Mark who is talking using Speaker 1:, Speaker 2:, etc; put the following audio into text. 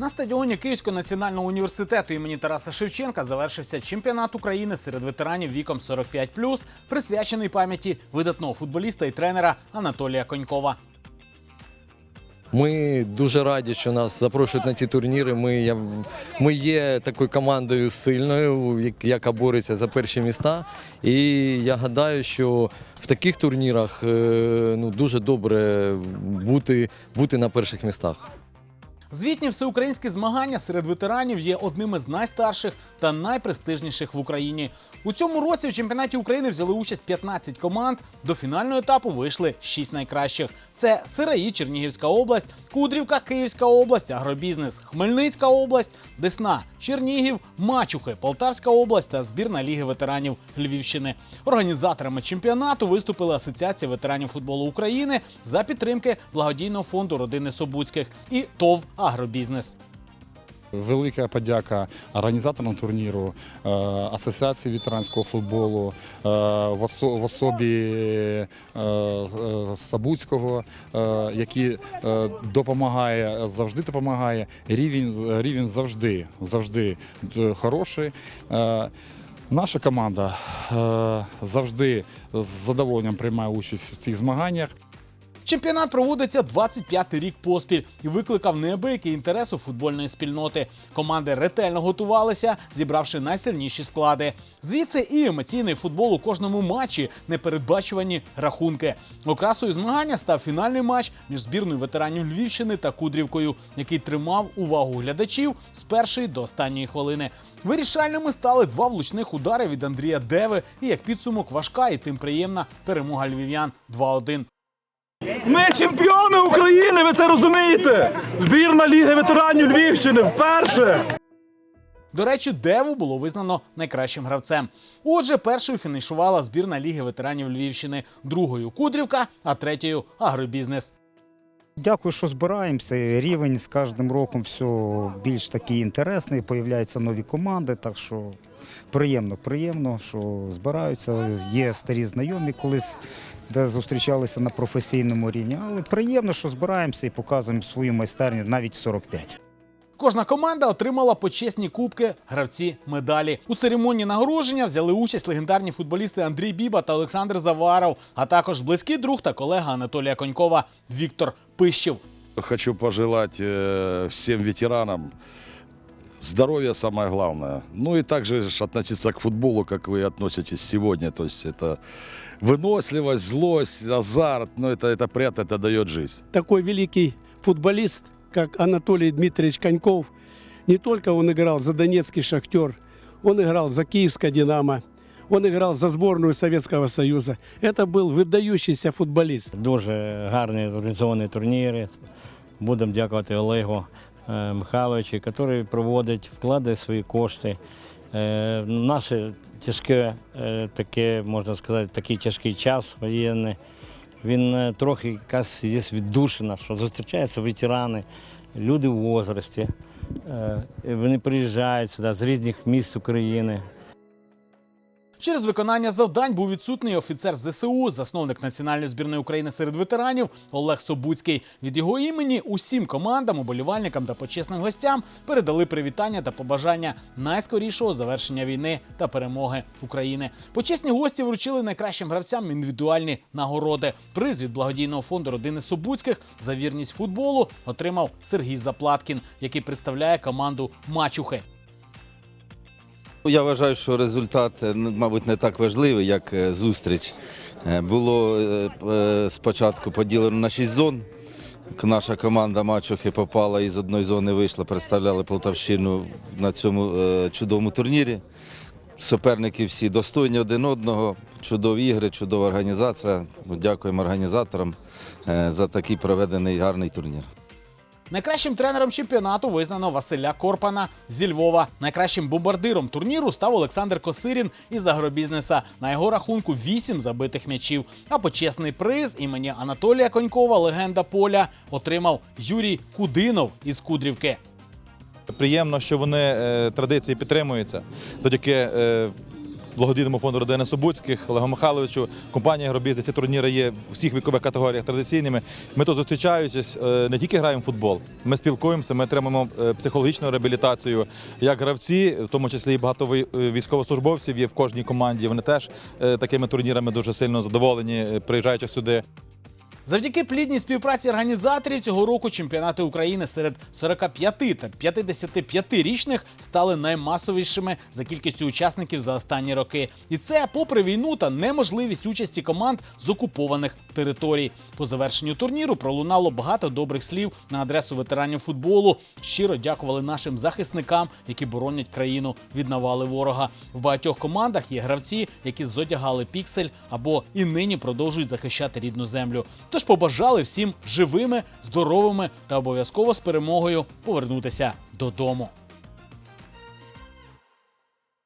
Speaker 1: На стадіоні Київського національного університету імені Тараса Шевченка завершився чемпіонат України серед ветеранів віком 45+, присвячений пам'яті видатного футболіста і тренера Анатолія Конькова.
Speaker 2: Ми дуже раді, що нас запрошують на ці турніри. Ми, ми є такою командою сильною, яка бореться за перші міста. І я гадаю, що в таких турнірах е, ну, дуже добре бути, бути на перших містах.
Speaker 1: Звітні всеукраїнські змагання серед ветеранів є одним із найстарших та найпрестижніших в Україні. У цьому році в чемпіонаті України взяли участь 15 команд. До фінального етапу вийшли 6 найкращих: це Сираї, Чернігівська область, Кудрівка, Київська область, Агробізнес, Хмельницька область, Десна, Чернігів, Мачухи, Полтавська область та збірна Ліги ветеранів Львівщини. Організаторами чемпіонату виступила Асоціація ветеранів футболу України за підтримки благодійного фонду родини Собуцьких і ТОВ Агробізнес.
Speaker 3: Велика подяка організаторам турніру, е, Асоціації ветеранського футболу, е, в особі е, Сабуцького, який допомагає, завжди допомагає. Рівень, рівень завжди, завжди хороший. Наша команда завжди з задоволенням приймає участь в цих змаганнях.
Speaker 1: Чемпіонат проводиться 25-й рік поспіль і викликав неабиякий інтерес у футбольної спільноти. Команди ретельно готувалися, зібравши найсильніші склади. Звідси і емоційний футбол у кожному матчі, непередбачувані рахунки. Окрасою змагання став фінальний матч між збірною ветеранів Львівщини та Кудрівкою, який тримав увагу глядачів з першої до останньої хвилини. Вирішальними стали два влучних удари від Андрія Деви і як підсумок важка і тим приємна перемога львів'ян 2-1.
Speaker 4: Ми чемпіони України, ви це розумієте? Збірна Ліги ветеранів Львівщини вперше.
Speaker 1: До речі, Деву було визнано найкращим гравцем. Отже, першою фінішувала збірна Ліги ветеранів Львівщини, другою Кудрівка, а третьою агробізнес.
Speaker 5: Дякую, що збираємося. Рівень з кожним роком все більш такий інтересний. Появляються нові команди. Так що приємно, приємно, що збираються. Є старі знайомі колись, де зустрічалися на професійному рівні. Але приємно, що збираємося і показуємо свою майстерність навіть 45.
Speaker 1: Кожна команда отримала почесні кубки, гравці медалі. У церемонії нагородження взяли участь легендарні футболісти Андрій Біба та Олександр Заваров, а також близький друг та колега Анатолія Конькова Віктор Пищев.
Speaker 6: Хочу пожелать э, всем ветеранам здоровья самое главное. Ну и также ж относиться к футболу, как вы относитесь сегодня. То есть это выносливость, злость, азарт. Ну это, это приятно, это дает жизнь.
Speaker 7: такой великий футболист, как Анатолий Дмитриевич Коньков. Не только он играл за Донецкий «Шахтер», он играл за Киевское «Динамо», он играл за сборную Советского Союза. Это был выдающийся футболист.
Speaker 8: Дуже гарні організовані турніри. Будемо дякувати Олегу Е, Михайловичу, який проводить, вкладає свої кошти. Е, Наше тяжке, е, таке, можна сказати, такий тяжкий час воєнний. Він трохи якась є віддушена, що зустрічаються ветерани, люди в возрасті. Вони приїжджають сюди з різних міст України.
Speaker 1: Через виконання завдань був відсутній офіцер ЗСУ, засновник національної збірної України серед ветеранів Олег Собуцький. Від його імені усім командам, уболівальникам та почесним гостям передали привітання та побажання найскорішого завершення війни та перемоги України. Почесні гості вручили найкращим гравцям індивідуальні нагороди. Приз від благодійного фонду родини Собуцьких за вірність футболу отримав Сергій Заплаткін, який представляє команду Мачухи.
Speaker 9: Я вважаю, що результат, е, мабуть, не так важливий, як е, зустріч. Е, Було спочатку поділено на шість зон. Наша команда Мачухи попала із одної зони, вийшла, представляли Полтавщину на цьому чудовому турнірі. Суперники всі достойні один одного, чудові ігри, чудова організація. Дякуємо організаторам за такий проведений гарний турнір.
Speaker 1: Найкращим тренером чемпіонату визнано Василя Корпана зі Львова. Найкращим бомбардиром турніру став Олександр Косирін із агробізнеса. На його рахунку 8 забитих м'ячів. А почесний приз імені Анатолія Конькова, легенда поля, отримав Юрій Кудинов із Кудрівки.
Speaker 10: Приємно, що вони е, традиції підтримуються завдяки е, благодійному фонду родини Собуцьких, Олегу Михайловичу, компанія «Агробізнес». Ці турніри є в усіх вікових категоріях традиційними. Ми тут зустрічаючись, е, не тільки граємо в футбол, ми спілкуємося, ми отримуємо е, психологічну реабілітацію як гравці, в тому числі і багато е, військовослужбовців є в кожній команді. Вони теж такими турнірами дуже сильно задоволені, приїжджаючи сюди.
Speaker 1: Завдяки плідній співпраці організаторів цього року чемпіонати України серед 45 та 55-річних стали наймасовішими за кількістю учасників за останні роки. І це попри війну та неможливість участі команд з окупованих територій. По завершенню турніру пролунало багато добрих слів на адресу ветеранів футболу. Щиро дякували нашим захисникам, які боронять країну від навали ворога. В багатьох командах є гравці, які зодягали піксель або і нині продовжують захищати рідну землю. Тож побажали всім живими, здоровими та обов'язково з перемогою повернутися додому.